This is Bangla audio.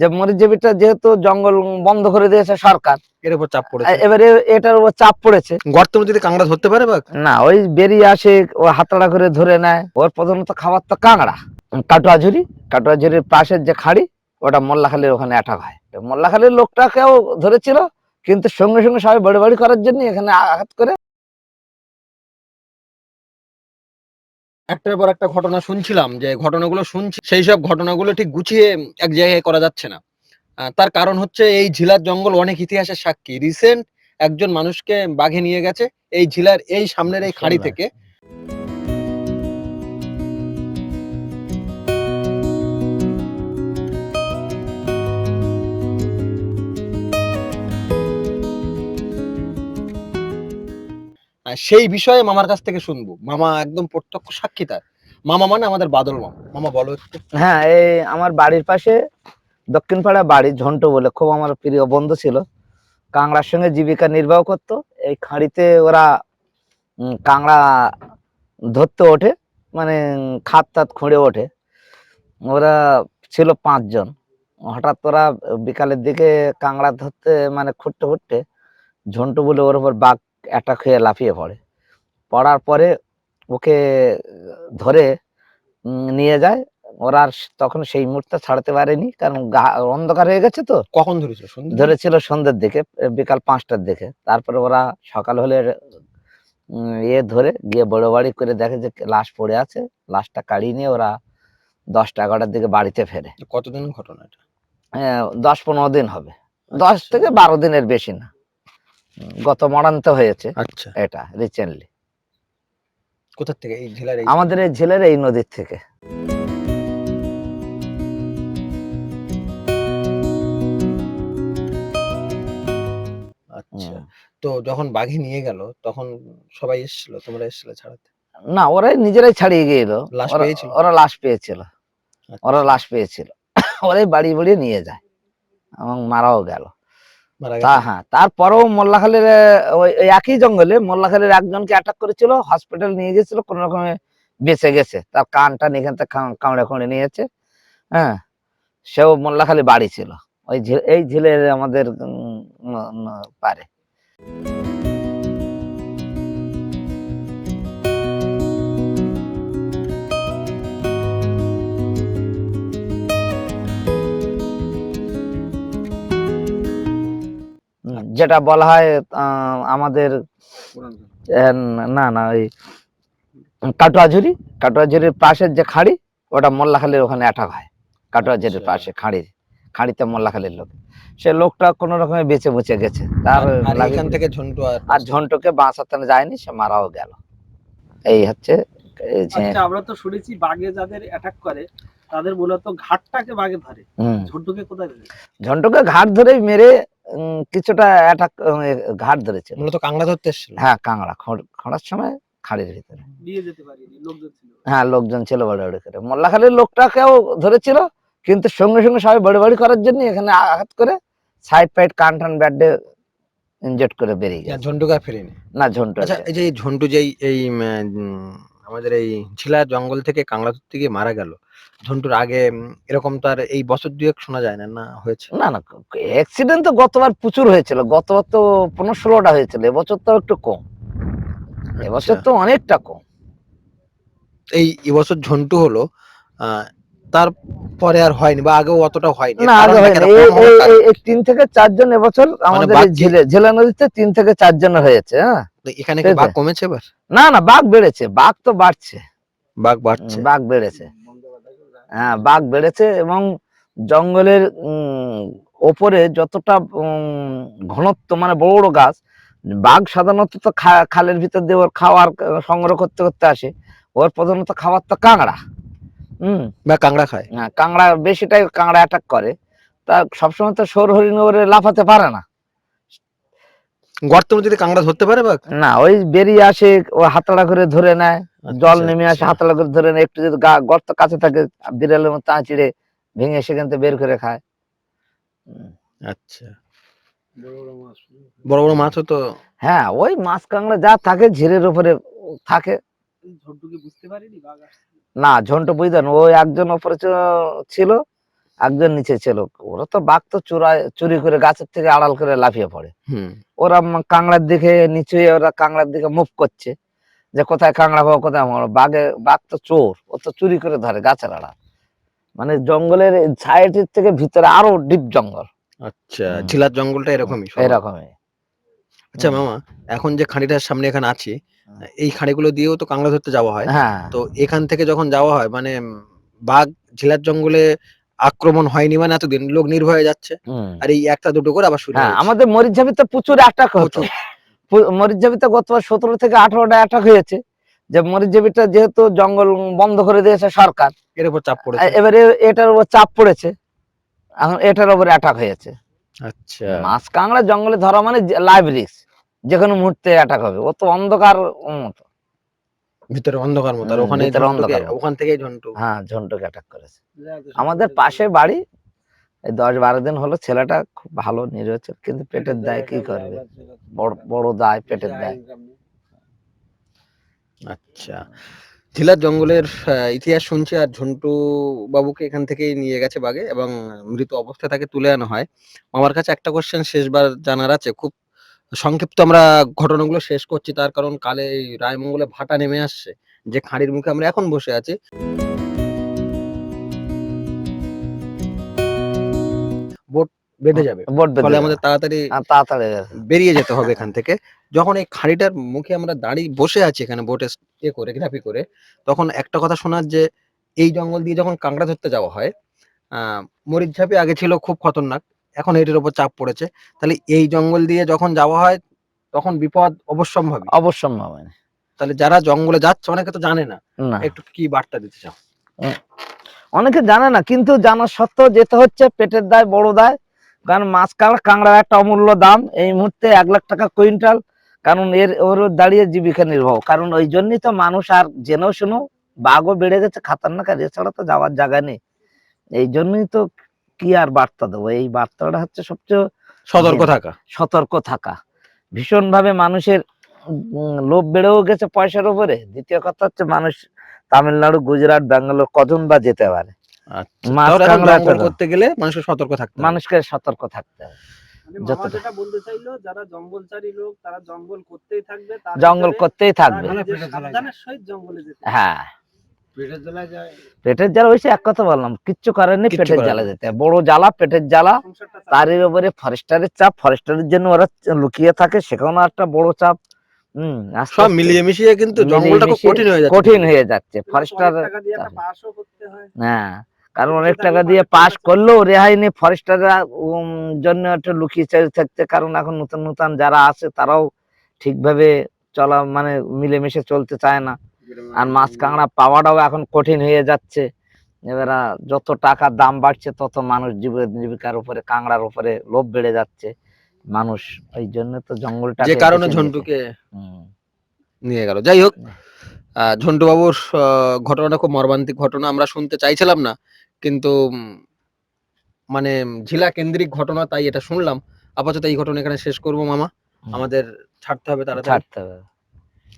যে মরিচজীবীটা যেহেতু জঙ্গল বন্ধ করে দিয়েছে সরকার এর উপর চাপ পড়েছে। এবারে এটার উপর চাপ পড়েছে। মধ্যে যদি কাঁকড়া ধরতে পারে বাঘ না ওই বেরিয়ে আসে ও হাতড়া করে ধরে নেয়। ওর প্রধানত খাবার তো কাঁকড়া। কাটুয়া ঝুরি কাটুয়া ঝুরির পাশের যে খাড়ি ওটা মোল্লাখালীর ওখানে অ্যাটাক হয়। মোল্লাখালীর লোকটাকেও ধরেছিল কিন্তু সঙ্গে সঙ্গে সবাই বাড়ি বাড়ি করার জন্য এখানে আঘাত করে। একটার পর একটা ঘটনা শুনছিলাম যে ঘটনাগুলো শুনছি সেই সব ঘটনাগুলো ঠিক গুছিয়ে এক জায়গায় করা যাচ্ছে না। আহ, তার কারণ হচ্ছে এই ঝিলার জঙ্গল অনেক ইতিহাসের সাক্ষী। রিসেন্ট একজন মানুষকে বাঘে নিয়ে গেছে এই ঝিলার এই সামনের এই খাড়ি থেকে। সেই বিষয়ে মামার কাছ থেকে শুনব। মামা একদম প্রত্যক্ষ সাক্ষী তার। মামা মানে আমাদের বাদল মামা। মামা বলো হ্যাঁ এই আমার বাড়ির পাশে দক্ষিণ পাড়া বাড়ি, ঝন্ট বলে। খুব আমার প্রিয় বন্ধু ছিল। কাংড়ার সঙ্গে জীবিকা নির্বাহ করতো। এই খাঁড়িতে ওরা কাংড়া ধরতে ওঠে। মানে খাত তাত খুঁড়ে ওঠে। ওরা ছিল পাঁচজন। হঠাৎ ওরা বিকালের দিকে কাংড়া ধরতে মানে খুঁড়তে খুঁড়তে ঝন্টু বলে ওর উপর বাঘ অ্যাটাক হয়ে লাফিয়ে পড়ে। পড়ার পরে ওকে ধরে নিয়ে যায়। ওরা তখন সেই মুহূর্তে ছাড়তে পারেনি কারণ অন্ধকার হয়ে গেছে তো। কখন ধরেছো সন্ধ্যে ধরেছিল সন্ধ্যের দিকে বিকাল পাঁচটার দিকে। তারপরে ওরা সকাল হলে ইয়ে ধরে গিয়ে বড় বাড়ি করে দেখে যে লাশ পড়ে আছে। লাশটা কাড়িয়ে নিয়ে ওরা দশটা এগারোটার দিকে বাড়িতে ফেরে। কতদিন ঘটনা এটা? দশ পনেরো দিন হবে। দশ থেকে বারো দিনের বেশি না। গত মরান্ত হয়েছে। আচ্ছা। এটা রিসেন্টলি কোথা থেকে? এই জেলার এই? আমাদের এই জেলের এই নদীর থেকে। আচ্ছা। তো যখন বাঘে নিয়ে গেল তখন সবাই এসেছিল? তোমরা এসেছিলে ছাড়াতে? না ওরাই নিজেরাই ছাড়িয়ে গিয়েছিল লাশ ওরা- পেয়েছিল? ওরা লাশ পেয়েছিল। আচ্ছা, ওরা লাশ পেয়েছিল। ওরাই বাড়ি বাড়ি নিয়ে যায়। এবং মারাও গেল। তা হ্যাঁ তারপরেও মোল্লাখালীর ওই একই জঙ্গলে মোল্লাখালীর একজনকে অ্যাটাক করেছিল হসপিটাল নিয়ে গেছিল কোন রকমে বেঁচে গেছে। তার কানটা এখান থেকে কাম- কামড়ে কামড়ে নিয়েছে হ্যাঁ। সেও মোল্লাখালী বাড়ি ছিল ওই এই ঝিলের আমাদের পারে যেটা বলা হয় আমাদের না না ওই কাটুয়াঝুরি কাটুয়াঝুরির পাশের যে খাড়ি ওটা মোল্লাখালীর ওখানে অ্যাটাক হয়। কাটুয়াঝুরির আচ্ছা। পাশে খাড়ি খাড়িতে মোল্লাখালীর লোক। সে লোকটা কোনো রকমে বেঁচে বুচে গেছে। তার এখান থেকে ঝন্টু আর ঝন্টুকে বাঁচাতে যায়নি সে মারাও গেল। এই হচ্ছে আচ্ছা আমরা তো শুনেছি বাঘে যাদের অ্যাটাক করে তাদের মূলত ঘাটটাকে বাঘে ধরে। ঝন্টুকে কোথায় ঝন্টুকে ঘাট ধরে মেরে কিছুটা অ্যাটাক ঘাট ধরেছে মূলত কাংড়া ধরতে এসেছিল? হ্যাঁ কাংড়া। খড়- খড়ার সময় খাড়ির ভিতরে। নিয়ে যেতে পারিনি হ্যাঁ লোকজন ছিল বাড়ি বাড়ি করে। মোল্লাখালীর লোকটাকেও ধরেছিল কিন্তু সঙ্গে সঙ্গে সবাই বাড়ি বাড়ি করার জন্য এখানে আঘাত করে সাইড ফাইড কান টান ব্যাডে ইনজেক্ট করে বেরিয়ে গেছে। ঝন্টুকে আর ফেরেনি? না ঝন্টু আচ্ছা এই যে ঝন্টু যেই এই আমাদের এই ঝিলা জঙ্গল থেকে কাংড়া ধরতে গিয়ে মারা গেল ঝন্টুর আগে এরকম তার এই বছর দুয়েক শোনা যায় না না হয়েছে? না না অ্যাক্সিডেন্ট তো গতবার প্রচুর হয়েছিল গতবার তো পনেরো ষোলোটা হয়েছিল এবছর তো একটু কম। এবছর আচ্ছা। তো অনেকটা কম। এই এবছর ঝন্টু হলো তারপরে আর হয়নি বা আগেও অতটা হয়নি। না আগে হয়নি। এই- তিন থেকে চারজন এবছর আমাদের এই বাকি- ঝিলে নদীতে তিন থেকে চারজন হয়েছে হ্যাঁ? এখানে কি বাঘ কমেছে এবার? না না বাঘ বেড়েছে বাঘ তো বাড়ছে। বাঘ বাড়ছে। বাঘ বেড়েছে। হ্যাঁ বাঘ বেড়েছে এবং জঙ্গলের ওপরে যতটা ঘনত্ব মানে বড় বড় গাছ বাঘ সাধারণত তো খালের ভিতর দিয়ে ওর খাওয়ার সংগ্রহ করতে করতে আসে। ওর প্রধানত খাবার তো কাঁকড়া হম? বা কাংড়া খায়। হ্যাঁ, কাঁকড়া বেশিটাই কাঁকড়া অ্যাটাক করে। তা সবসময় তো সৌর হরিণ ওরে লাফাতে পারে না। গর্তের মধ্যে যদি কাঁকড়া ধরতে পারে না ওই বেরিয়ে আসে ও হাতড়া করে ধরে নেয়। জল আচ্ছা, নেমে আসে আচ্ছা। হাতড়া করে ধরে একটু যদি গা- গর্ত কাছে থাকে বিড়ালের মতো চিড়ে ভেঙে সেখান থেকে বের করে খায়। আচ্ছা। বড় বড় মাছও তো হ্যাঁ ওই মাছ কাঁকড়া যা থাকে ঝিরের উপরে থাকে। বুঝতে পারিনি না ঝন্টু বুঝতেন ওই একজন ওপরে চ- ছিল একজন নিচে ছিল। ওরা তো বাঘ তো চুরায় চুরি করে গাছের থেকে আড়াল করে লাফিয়ে পড়ে। হুম। ওরা কাংড়ার দিকে নিচে ওরা কাংড়ার দিকে মুভ করছে। যে কোথায় কাংড়া পাবো কোথায় মারবো বাঘে বাঘ তো চোর ও তো চুরি করে ধরে গাছের আড়াল। মানে জঙ্গলের সাইডের থেকে ভিতরে আরও ডিপ জঙ্গল। আচ্ছা ঝিলার জঙ্গলটা এরকমই। এরকমই। আচ্ছা মামা এখন যে খাঁড়িটার সামনে এখানে আছি এই খাঁড়িগুলো দিয়েও তো কাংড়া ধরতে যাওয়া হয়। হ্যাঁ। তো এখান থেকে যখন যাওয়া হয় মানে বাঘ ঝিলার জঙ্গলে আক্রমণ হয়নি মানে এতদিন লোক নির্ভয়ে যাচ্ছে। আর এই একটা দুটো করে আবার শুরু আমাদের মরিচ মরিচঝাপিতে প্রচুর অ্যাটাক হতো। মরিচঝাপিতে গতবার সতেরো থেকে আঠারোটা অ্যাটাক হয়েছে। যে মরিচঝাপিটা যেহেতু জঙ্গল বন্ধ করে দিয়েছে সরকার এর উপর চাপ পড়েছে। এবারে এটার উপর চাপ পড়েছে। এখন এটার উপর অ্যাটাক হয়েছে। আচ্ছা। মাছ কাংড়া জঙ্গলে ধরা মানে লাইভ রিস্ক যে কোনো মুহূর্তে অ্যাটাক হবে। ও তো অন্ধকার মতো। ভিতরে অন্ধকার মতো। আর ওখানে অন্ধকার ওখান থেকেই ঝন্টু। হ্যাঁ ঝন্টুকে অ্যাটাক করেছে। আমাদের পাশে বাড়ি এই দশ বারো দিন হলো ছেলেটা খুব ভালো নিরীহ কিন্তু পেটের দায় কি করবে? বড় বড় দায় পেটের দায়। আচ্ছা। ঝিলার জঙ্গলের ইতিহাস শুনছি আর ঝন্টু বাবুকে এখান থেকেই নিয়ে গেছে বাগে এবং মৃত অবস্থায় তাকে তুলে আনা হয়। আমার কাছে একটা কোশ্চেন শেষবার জানার আছে। খুব সংক্ষিপ্ত আমরা ঘটনাগুলো শেষ করছি তার কারণ কালে রায়মঙ্গলে ভাটা নেমে আসছে যে খাঁড়ির মুখে আমরা এখন বসে আছি। বেঁধে যাবে। ফলে আমাদের তাড়াতাড়ি তাড়াতাড়ি বেরিয়ে যেতে হবে এখান থেকে। যখন এই খাঁড়িটার মুখে আমরা দাঁড়িয়ে বসে আছি এখানে বোটে এ করে ঘাপি করে তখন একটা কথা শোনার যে এই জঙ্গল দিয়ে যখন কাঁকড়া ধরতে যাওয়া হয় আহ মরিচঝাপি আগে ছিল খুব খতরনাক এখন এটির উপর চাপ পড়েছে। তাহলে এই জঙ্গল দিয়ে যখন যাওয়া হয় তখন বিপদ অবশ্যম্ভাবী। অবশ্যম্ভাবী। তাহলে যারা জঙ্গলে যাচ্ছে অনেকে তো জানে না। না। একটু কি বার্তা দিতে চাও? অনেকে জানে না কিন্তু জানা সত্ত্বেও যেতে হচ্ছে পেটের দায় বড় দায়। কারণ মাছ কাঁকড়া কাঁকড়ার একটা অমূল্য দাম এই মুহূর্তে এক লাখ টাকা কুইন্টাল কারণ এর ওর দাঁড়িয়ে জীবিকা নির্বাহ। কারণ ওই জন্যই তো মানুষ আর জেনেও শুনো বাঘও বেড়ে গেছে খাতারনাক আর এছাড়া তো যাওয়ার জায়গা নেই। এই জন্যই তো কি আর বার্তা দেবো? এই বার্তাটা হচ্ছে সবচেয়ে সতর্ক থাকা। সতর্ক থাকা। ভীষণ ভাবে মানুষের লোভ বেড়েও গেছে পয়সার উপরে। দ্বিতীয় কথা হচ্ছে মানুষ তামিলনাড়ু গুজরাট ব্যাঙ্গালোর কজন বা যেতে পারে? আচ্ছা, করতে গেলে মানুষকে সতর্ক থাকতে মানুষকে সতর্ক থাকতে হবে। মানে মামা যতটা- যেটা বলতে চাইলো যারা জঙ্গলচারী লোক তারা জঙ্গল করতেই থাকবে জঙ্গল করতেই থাকবে। সহিত জঙ্গলে যেতে হ্যাঁ। পেটের জ্বালা হয়েছে এক কথা বললাম কিচ্ছু করার নেই পেটের জ্বালা যেতে বড় জ্বালা পেটের জ্বালা তারই উপরে ফরেস্টারের চাপ ফরেস্টারের জন্য ওরা লুকিয়ে থাকে সেখানেও একটা বড় চাপ। হম আস্তে সব মিলিয়ে মিশিয়ে কিন্তু জঙ্গলটা কঠিন হয়ে যাচ্ছে। কঠিন হয়ে যাচ্ছে। ফরেস্টার হয়। হ্যাঁ। কারণ অনেক টাকা টাকা দিয়ে পাস টাকা করলেও রেহাই নেই ফরেস্টাররা জন্য একটু লুকিয়ে থাকতে। কারণ এখন নতুন নতুন যারা আছে তারাও ঠিকভাবে চলা মানে মিলেমিশে চলতে চায় না। আর মাছ কাঁকড়া পাওয়াটাও এখন কঠিন হয়ে যাচ্ছে। এবার যত টাকার দাম বাড়ছে তত মানুষ জীব- জীবিকার উপরে কাঁকড়ার উপরে লোভ বেড়ে যাচ্ছে। মানুষ ওই জন্য তো জঙ্গলটা যে কারণে ঝন্টুকে নিয়ে গেল। যাই হোক আহ, ঝন্টু বাবুর আহ, ঘটনাটা খুব মর্মান্তিক ঘটনা আমরা শুনতে চাইছিলাম না কিন্তু মানে জেলা কেন্দ্রিক ঘটনা তাই এটা শুনলাম। আপাতত এই ঘটনা এখানে শেষ করব মামা। আমাদের ছাড়তে হবে তারা ছাড়তে হবে।